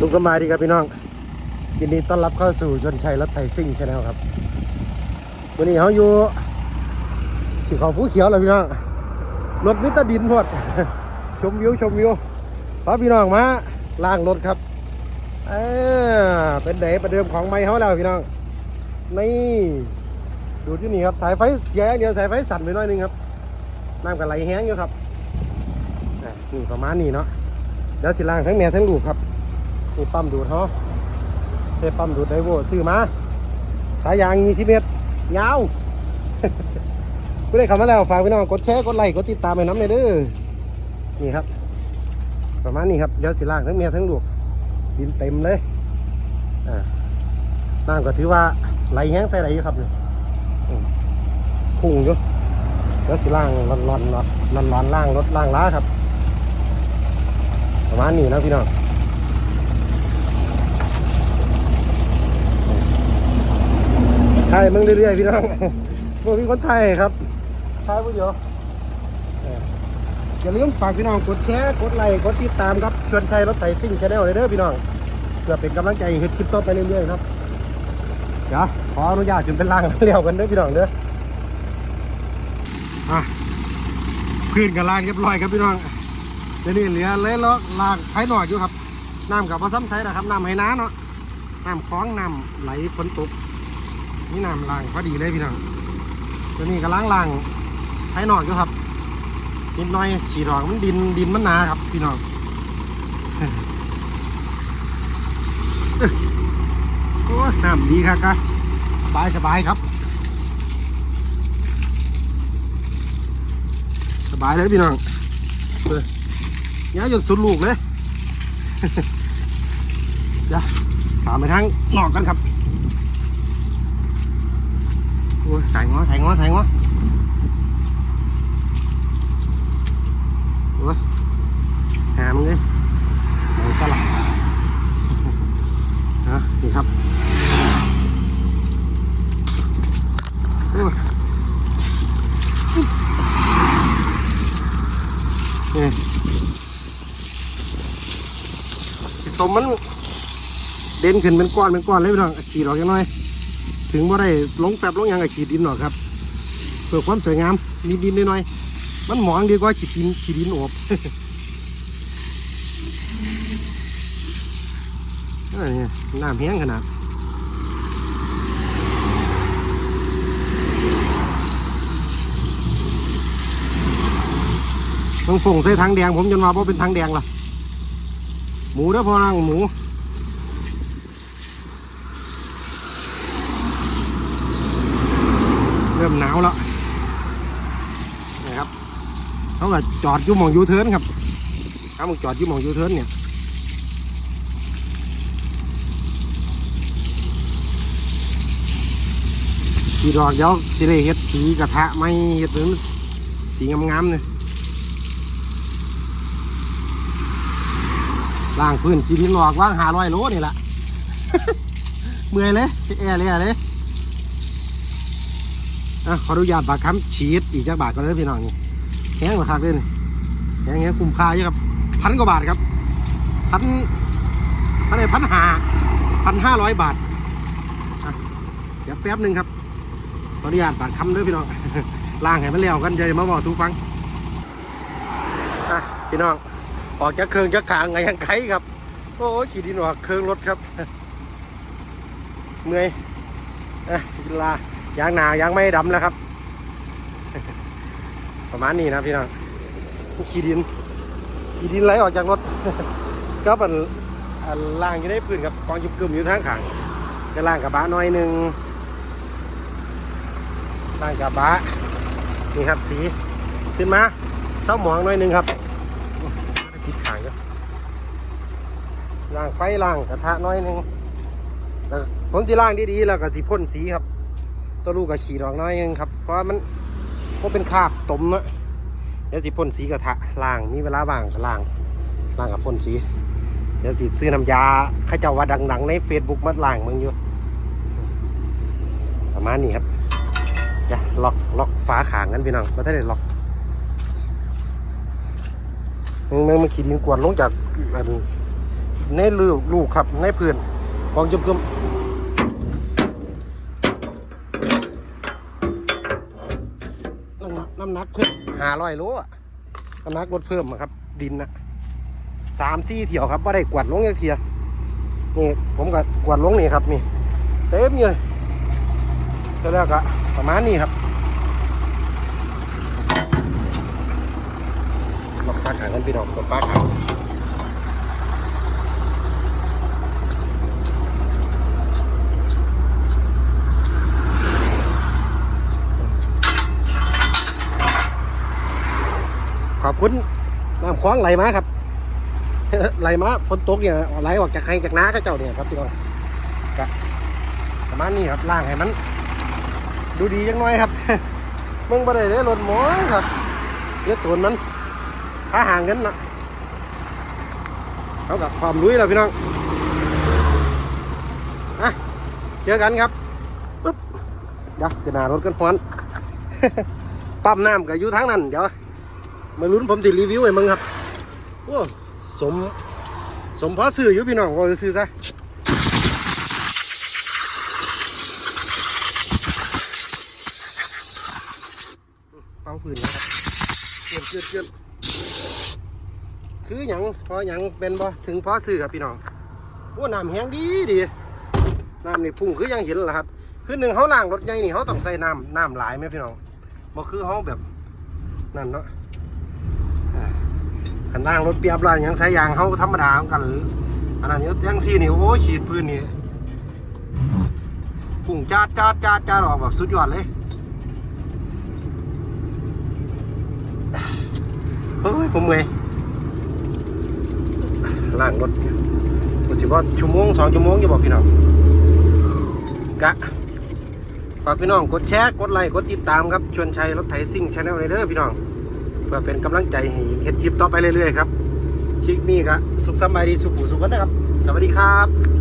สุขสบายดีครับพี่น้องยินดีต้อนรับเข้าสู่ชนชัยรถไถซิ่งชาแนลครับวันนี้เขาอยู่สีขาวผู้เขียวเลยพี่น้องรถมิตรดินพวดชมวิวชมวิวพาพี่น้องมาล้างรถครับเออเป็นเดประเดิมของไม้เขาแล้วพี่น้องนี่ดูที่นี่ครับสายไฟเสียอย่างเดียวสายไฟสั่นไปหน่อยนึงครับน้ำกันไหลแห้งอยู่ครับนี่ประมาณนี้เนาะเดี๋ยวสิล้างทั้งแม่ทั้งลูกครับ นี่ปั๊มดูดเขาเทปั๊มดูดไดโวซื้อมาสายยาง20เมตรยาวกูได้คำมาแล้วฝากพี่น้องกดแชร์กดไลค์กดติดตามให้น้ำเลยเด้อนี่ครับ ประมาณนี้ครับเดี๋ยวสิล่างทั้งเมียทั้งลูกดินเต็มเลยอ่าน้ำก็ถือว่าไหลแห้งใส่ไหลอยู่ครับนี่ยพุ่งอยู่เดี๋ยวสิล่างร้อนร้อนร้อนร้อนร้อนล่างรถล่างล้าครับ ประมาณนี้นะพี่น้อง ไทยมึงเรื่อยๆพี่น้องพวกพี่คนไทยครับไทยผู้เดียวอย่าลืมฝากพี่น้องกดแชร์กดไลค์กดติดตามครับชวนชัยรถไถซิ่งชาแนลเลยเด้อพี่น้องเพื่อเป็นกำลังใจให้เฮ็ดคลิปต่อไปเรื่อยๆครับเดี๋ยวขออนุญาตจนเป็นล่างเลี้ยวกันเด้อพี่น้องเด้ออะขึ้นกับล่างเรียบร้อยครับพี่น้องเดี๋ยวนี้เหลือเลยแล้วล่างไถหน่อยอยู่ครับน้ำกับผสมใส่นะครับน้ำให้น้าเนาะน้ำคล้องน้ำไหลฝนตก นี่น้ำล้างพอดีเลยพี่น้องตัวนี้ก็ล้างล้างให้หน่อยอยู่ครับนิดหน่อยฉีดออกมันดินดินมันหนาครับ พี่น้องโอ้น้ำดีครับกะสบายสบายครับ สบายเลยพี่น้องเออย้ยจนสุดลูกเลยเดี๋ยวถามไปทางนอกกันครับ โอ้ยใส่ งอใส่งอใส่งอโอ้ยหามเลยหมูสลัดฮะนี่ครับโอ้ยนี่ต้มมันเด่นขึ้นเป็นก้อนเป็นก้อนเลยพี่น้องขีดออกยังน้อย ถึงว่าได้ลงแป๊บลงหยังกับขีดดินหรอกครับเพื่อความสวยงามนิดดินหน่อยๆมันหมองดีกว่าขีดดินขีดดินอบอันนี้น้ำแห้งขนาดต้องฝงใส่ทางแดงผมจนว่าเพราะเป็นทางแดงล่ะ หมูเด้พอนังหมู ริ่มหนาวแล้วนะครับเขาก็จอดยู่มองยูเทิร์นครับถ้ามึงจอดยู่มองยูเทิร์นเนี่ยสีดอกเดี๋ยวสิเลเฮ็ดสีกระทะไม่เฮ็ดเป็นสีงามๆเนี่ยล่างพื้นจีดินหลอกว่างหาร้อยโลนี่แหละเมื่อยเลยแอร์เลยเลย อะขออนุญาตบาทคำฉีดอีกจักบาทก่อนเลยพี่น้องนี่แห้งกว่าคักเลยนี่แห้งแห้งคุ้มค่าเยอะครับพันกว่าบาทครับพันพันไหนพันห้าพันห้าร้อยบาทเดี๋ยวแป๊บหนึ่งครับขออนุญาตบาทคำด้วยพี่น้องล่างให้มันเลี้ยวกันเดี๋ยวมาบอกทุกฟังพี่น้องออกจากเครื่องจากขางไงยังไกครับโอ้ยขี่ดินออกเครื่องรถครับเมื่อยอะเวลา ยางหนายางไม่ดำแล้วครับ ประมาณนี้นะพี่น้องขี่ดินขี่ดินไหลออกจากรถ ก็เป็นล่างอยู่ในพื้นกับกองจุบกึมอยู่ทางขางจะล่างกับบะน้อยหนึ่งล่างกับบะนี่ครับสีขึ้นมาเส้าหมองน่อยหนึ่งครับผิดขางก็ล่างไฟล่างกระทะน้อยหนึ่งแล้วผมสีล่างดีๆแล้วก็สีพ่นสีครับ ตัวลูกก็ฉีดออกน้อยนึงครับ เพราะว่ามันก็เป็นคราบตมเนาะเดี๋ยวสิพ่นสีกระทะล่างมีเวลาว่างก็ล่างล่างกับพ่นสี เดี๋ยวสิซื้อน้ำยาข้าเจ้าว่าดังๆในเฟซบุ๊กมาล่างมึงอยู่ประมาณนี้ครับอย่าล็อกล็อกฝาขางกันพี่น้องไม่ได้ล็อกมึงมึงมันขีดดินกวนลงจากอันในลูกลูกครับในพื้นกองจุ่มกึม น้ำหนักน้ำหนักเพิ่มห้าร้อยโลอะน้ำหนักลดเพิ่มอะครับ ดินนะสามสี่เที่ยวครับว่าได้กวาดลงอย่างเทียนี่ผมก็กวาดลงนี่ครับนี่เต็มเลยแล้วแล้วก็ประมาณนี้ครับลอกฟ้าขางกันพี่น้องลอกฟ้าขาง คุณน้ำคว้างไหลมาครับไหลมาฝนตกเนี่ยไหลออกจากใครจากน้าเข้าเจ้าเนี่ยครับพี่น้องกะประมาณนี้ครับล่างให้มัน ดูดีจังน้อยครับมึงบ่ได้เลยรถหมองครับเดี๋ยวตัวมันหาห่างกันนะเอากับความรู้แล้วพี่น้องอะเจอกันครับปึ๊บเดี๋ยวขึ้นหน้ารถกันพร้อนปั๊มน้ำกับอยู่ทางนั้นเดี๋ยว มาลุ้นผมติรีวิวให้มึงครับโอ้สม สมพอซื้ออยู่พี่น้องว่าซื้อซะเป่าพื้นนะครับเกินเกินเกินคือหยังพอหยังเป็นบ่ถึงพอซื้อครับพี่น้องโอ้น้ำแห้งดีดีน้ำนี่พุ่งคือยังเห็นแหละครับ คือหนึ่งเขาล้างรถใหญ่นี่เขาต้องใส่น้ำน้ำหลายไหมพี่น้องบ่คือเขาแบบนั่นเนาะ ขันล่างรถเปียบร้านยังสายยางเขาธรรมดาเหมือนกันอันนั้นยยังซี่นี่โอ้ฉีดพื้นนี่พุ่งจ้าดจาดจาดจาออกแบบสุดยอดเลยเฮ้ยผมเมื่อยล่างรถรู้สึกว่าชั่วโมงสองชั่วโมงจะบอกพี่น้องกะฝากพี่น้องกดแชร์กดไลค์กดติดตามครับชวนชัยรถไถซิ่งชาแนลเลยเด้อพี่น้อง เพื่อเป็นกำลังใจให้เห็ดคลิปต่อไปเรื่อยๆครับคลิปนี้ก็สุขสบายดีสุขหูสุขกันนะครับ สวัสดีครับ